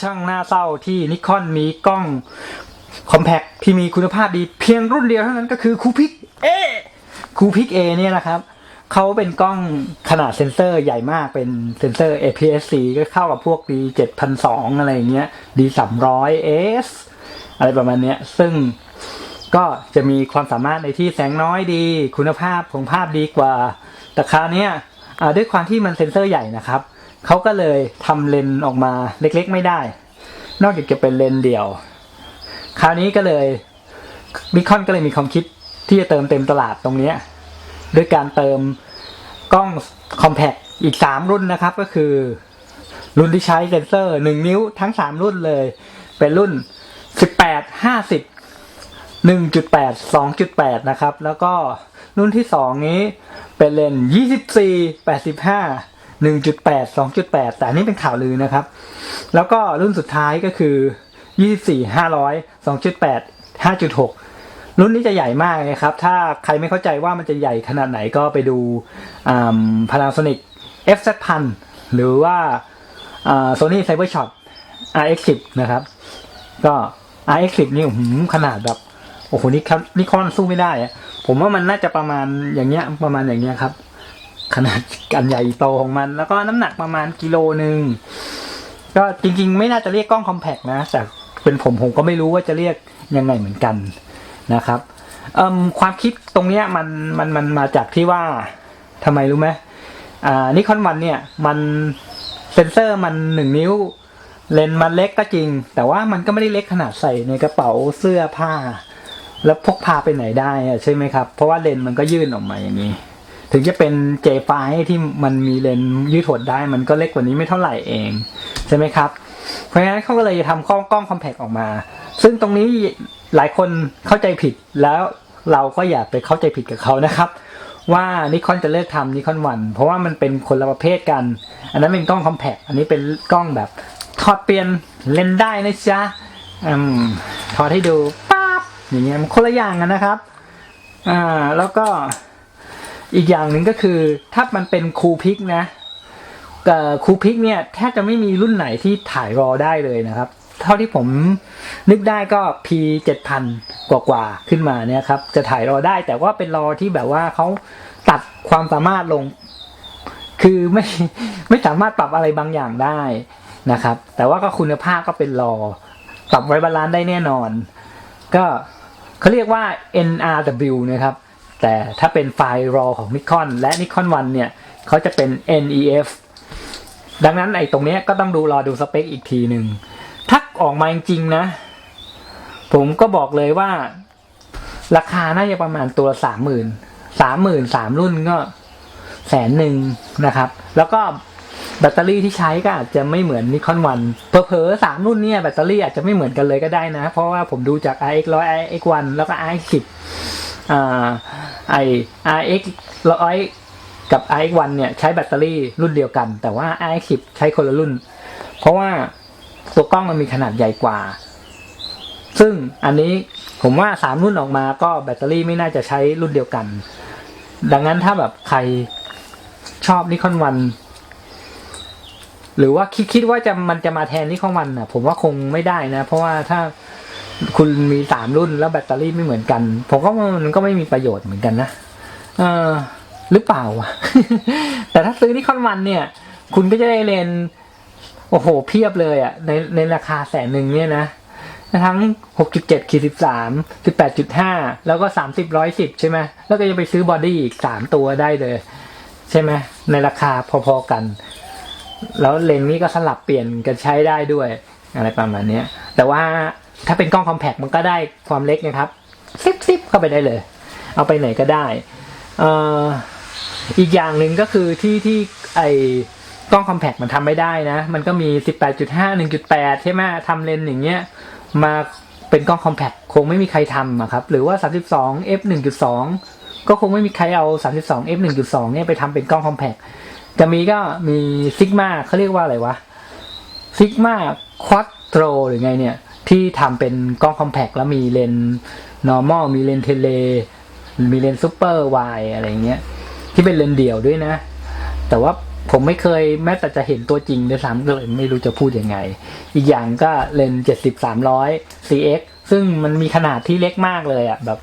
ช่างหน้าเศร้าที่นิคอนมีกล้องคอมแพคที่มีคุณภาพดีเพียงรุ่นเดียวเท่านั้นก็คือคูพิกเอคูพิกเอเนี่ยนะครับเขาเป็นกล้องขนาดเซนเซอร์ใหญ่มากเป็นเซนเซอร์ APS-C ก็เข้ากับพวก D 7002อะไรอย่างเงี้ย D 300 S อะไรประมาณเนี้ย ซึ่งก็จะมีความสามารถในที่แสงน้อยดี คุณภาพของภาพดีกว่า แต่คราวนี้ด้วยความที่มันเซนเซอร์ใหญ่นะครับ เขาก็เลยทำเลนออกมาเล็กๆไม่ได้ นอกจากจะเป็นเลนเดี่ยว คราวนี้ก็เลยนิคอนก็เลยมีความคิดที่จะเติมเต็มตลาดตรงนี้ด้วยการเติมกล้องคอมแพคอีก 3 รุ่นนะครับก็คือ รุ่นที่ใช้เซนเซอร์ 1 นิ้วทั้ง 3 รุ่นเลย เป็นรุ่น 18 50 1.8 2.8 นะครับ แล้วก็รุ่นที่ 2 นี้เป็นเลนส์24 85 1.8 2.8 แต่อันนี้เป็นข่าวลือนะครับ แล้วก็รุ่นสุดท้ายก็คือ 24 500 2.8 5.6 รุ่นนี้จะใหญ่มากนะครับ ถ้าใครไม่เข้าใจว่ามันจะใหญ่ขนาดไหนก็ไปดูอ่า Panasonic FZ 1000 หรือว่า Sony Cybershot RX10 นะครับ ก็ RX10 นี่หืมขนาดแบบโอ้โหนี่ครับนี่คอนสู้ไม่ได้ ผมว่ามันน่าจะประมาณอย่างเงี้ยประมาณอย่างเงี้ยครับ ขนาดอันใหญ่โตของมัน แล้วก็น้ำหนักประมาณกิโลหนึ่งก็จริงๆ ไม่น่าจะเรียกกล้องคอมแพกนะแต่เป็นผมผมก็ไม่รู้ว่าจะเรียกยังไงเหมือนกันนะครับความคิดตรงเนี้ยมันมันมันมาจากที่ว่าทำไมรู้ไหมอ่านิคอนวันเนี่ยมันเซนเซอร์มันหนึ่งนิ้ว เลนมันเล็กก็จริง แต่ว่ามันก็ไม่ได้เล็กขนาดใส่ในกระเป๋าเสื้อผ้า แล้วพกพาไปไหนได้ใช่ไหมครับ เพราะว่าเลนมันก็ยื่นออกมาอย่างนี้ ถึงจะเป็นเจไฟที่มันมีเลนยืดหดได้มันก็เล็กกว่านี้ไม่เท่าไหร่เองใช่ไหมครับ เพราะฉะนั้นเขาก็เลยทำกล้องกล้องคอมแพกออกมา ซึ่งตรงนี้หลายคนเข้าใจผิดแล้วเราก็อย่าไปเข้าใจผิดกับเขานะครับ ว่านิคอนจะเลิกทำนิคอนวันเพราะว่ามันเป็นคนละประเภทกัน อันนั้นเป็นกล้องคอมแพกอันนี้เป็นกล้องแบบถอดเปลี่ยนเลนได้นะจ๊ะอืมถอดให้ดูปั๊บอย่างเงี้ยมันคนละอย่างกันนะครับอ่าแล้วก็ อีกอย่างหนึ่งก็คือถ้ามันเป็นคูพิกนะคูพิกเนี่ยแทบจะไม่มีรุ่นไหนที่ถ่ายรอได้เลยนะครับ เท่าที่ผมนึกได้ก็ P 7000กว่ากว่าขึ้นมาเนี่ยครับ จะถ่ายรอได้แต่ว่าเป็นรอที่แบบว่าเขาตัดความสามารถลง คือไม่ไม่สามารถปรับอะไรบางอย่างได้นะครับ แต่ว่าก็คุณภาพก็เป็นรอ ปรับไว้บาลานซ์ได้แน่นอน ก็เขาเรียกว่า NRW นะครับ แต่ถ้าเป็นไฟล์ RAW ของ Nikon และ Nikon One เนี่ยเขาจะเป็น NEF ดังนั้นไอ้ตรงเนี้ยก็ต้องดูรอดูสเปคอีกทีหนึ่งถ้าออกมาจริงๆนะ ผมก็บอกเลยว่า ราคาน่าจะประมาณตัวสามหมื่นสามหมื่นสามรุ่นก็แสนหนึ่งนะครับ แล้วก็แบตเตอรี่ที่ใช้ก็อาจจะไม่เหมือนนิคอนวันเพอเพอสามรุ่นเนี่ยแบตเตอรี่อาจจะไม่เหมือนกันเลยก็ได้นะ เพราะว่าผมดูจาก RX 100 RX 1แล้วก็ RX 10อ่า ไอ RX 100กับ RX 1เนี่ยใช้แบตเตอรี่รุ่นเดียวกัน แต่ว่า RX 10ใช้คนละรุ่น เพราะว่าตัวกล้องมันมีขนาดใหญ่กว่า ซึ่งอันนี้ผมว่าสามรุ่นออกมาก็แบตเตอรี่ไม่น่าจะใช้รุ่นเดียวกัน ดังนั้นถ้าแบบใครชอบนิคอนวันหรือว่าคิดคิดว่าจะมันจะมาแทนนิคอนวันน่ะ ผมว่าคงไม่ได้นะ เพราะว่าถ้า คุณมีสามรุ่นแล้วแบตเตอรี่ไม่เหมือนกัน ผมก็มันก็ไม่มีประโยชน์เหมือนกันนะเออหรือเปล่าวะแต่ถ้าซื้อนิคอนวันเนี่ย คุณก็จะได้เลนโอ้โห เพียบเลยอะ ในในราคาแสนหนึ่งเนี่ยนะ ทั้ง 6.7ขีด13 18.5 แล้วก็ 30 110 ใช่ไหม แล้วก็ยังไปซื้อบอดี้อีก 3 ตัวได้เลย ใช่ไหม ในราคาพอๆกัน แล้วเลนนี้ก็สลับเปลี่ยนกันใช้ได้ด้วย อะไรประมาณนี้แต่ว่า ถ้าเป็นกล้องคอมแพคมันก็ได้ความเล็กนะครับซิปซิปเข้าไปได้เลย เอาไปไหนก็ได้อออีกอย่างหนึ่งก็คือที่ที่ไอกล้องคอมแพคมันทำไม่ได้นะ มันก็มี 18.5 1.8 ใช่ไหมทำเลนส์อย่างเงี้ย มาเป็นกล้องคอมแพคคงไม่มีใครทำอะครับ หรือว่า 32 f 1.2 ก็คงไม่มีใครเอา 32 f 1.2 เนี่ยไปทำเป็นกล้องคอมแพคจะมีก็มีซิกมาเขาเรียกว่าอะไรวะซิกมาควอ t โ o หรือไงเนี่ย ที่ทำเป็นกล้องคอมแพคแล้วมีเลนส์ normal มีเลนส์เทเล มีเลนส์ซูเปอร์ไวอะไรเงี้ย ที่เป็นเลนส์เดี่ยวด้วยนะ แต่ว่าผมไม่เคยแม้แต่จะเห็นตัวจริงด้วยซ้ำก็เลยไม่รู้จะพูดยังไง อีกอย่างก็เลนส์70 300 CX ซึ่งมันมีขนาดที่เล็กมากเลยอะแบบ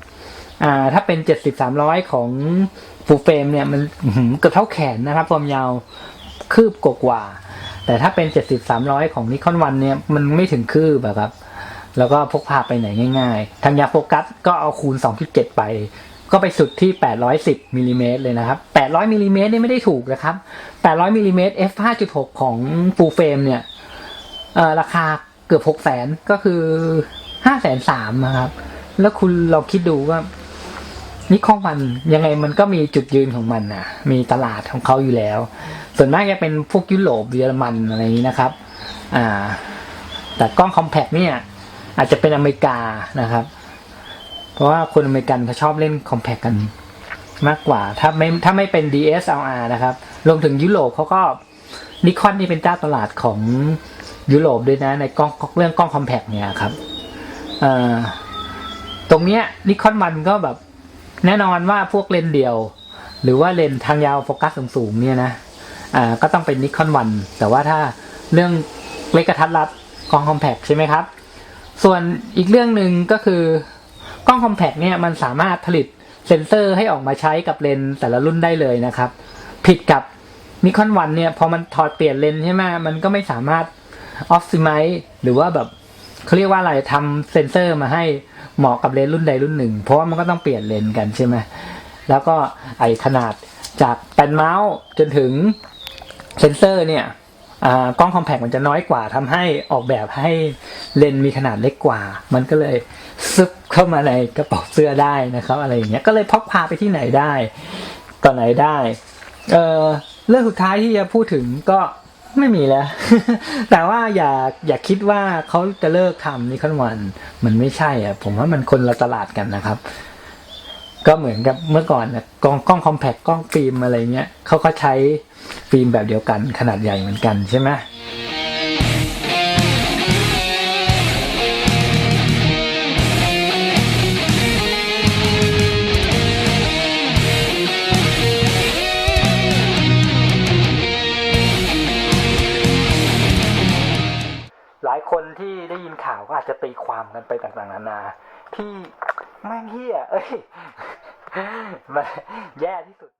อ่า ถ้าเป็น70 300 ของฟูเฟรมเนี่ยมันเกือบเท่าแขนนะครับความยาวคืบกว่า แต่ถ้าเป็น 70 300 ของนิคอนวันเนี่ยมันไม่ถึงคืบอะครับ แล้วก็พกพาไปไหนง่ายๆ ทางยาโฟกัสก็เอาคูณ 2.7 ไป ก็ไปสุดที่ 810มิลลิเมตรเลยนะครับ 800มิลลิเมตรนี่ไม่ได้ถูกนะครับ 800มิลลิเมตร f 5.6 ของฟูลเฟรมเนี่ยราคาเกือบ6แสนก็คือ5แสนสามนะครับ แล้วคุณลองคิดดูว่านิคอนมันยังไงมันก็มีจุดยืนของมันนะมีตลาดของเขาอยู่แล้ว ส่วนมากจะเป็นพวกยุโรปเยอรมันอะไรนี้นะครับ อ่า แต่กล้องคอมแพคเนี่ย อาจจะเป็นอเมริกานะครับ เพราะว่าคนอเมริกันเขาชอบเล่นคอมแพคกันมากกว่า ถ้าไม่ถ้าไม่เป็น DSLR นะครับ รวมถึงยุโรปเขาก็นิคอนนี่เป็นเจ้าตลาดของยุโรปด้วยนะในกล้องเรื่องกล้องคอมแพคเนี่ยครับตรงเนี้ยนิคอนมันก็แบบแน่นอนว่าพวกเลนเดียว หรือว่าเลนทางยาวโฟกัสสูงๆเนี่ยนะก็ต้องเป็นนิคอนวันแต่ว่าถ้าเรื่องเล็กกระทัดรัดกล้องคอมแพคใช่ไหมครับ ส่วนอีกเรื่องหนึ่งก็คือกล้องคอมแพคเนี่ยมันสามารถผลิตเซ็นเซอร์ให้ออกมาใช้กับเลนส์แต่ละรุ่นได้เลยนะครับ ผิดกับนิคอนวันเนี่ยพอมันถอดเปลี่ยนเลนส์ใช่ไหมมันก็ไม่สามารถออฟซิไมซ์หรือว่าแบบเขาเรียกว่าอะไรทำเซ็นเซอร์มาให้เหมาะกับเลนส์รุ่นใดรุ่นหนึ่ง เพราะว่ามันก็ต้องเปลี่ยนเลนส์กันใช่ไหมแล้วก็ไอขนาดจากแปนเมาส์จนถึงเซนเซอร์เนี่ย กล้องคอมแพคมันจะน้อยกว่าทำให้ออกแบบให้เลนมีขนาดเล็กกว่า มันก็เลยซึบเข้ามาในกระเป๋าเสื้อได้นะครับอะไรอย่างเงี้ยก็เลยพกพาไปที่ไหนได้ต่อไหนได้เออเรื่องสุดท้ายที่จะพูดถึงก็ไม่มีแล้ว แต่ว่าอย่าอย่าคิดว่าเขาจะเลิกทำนิคอนวัน มันไม่ใช่อะ ผมว่ามันคนละตลาดกันนะครับ ก็เหมือนกับเมื่อก่อนนะกล้องกล้องคอมแพคกล้องฟิล์มอะไรเงี้ยเขาก็ใช้ฟิล์มแบบเดียวกันขนาดใหญ่เหมือนกันใช่ไหมหลายคนที่ได้ยินข่าวก็อาจจะตีความกันไปต่างๆนานา ที่แม่งเฮียเอ้ยมันแย่ที่สุด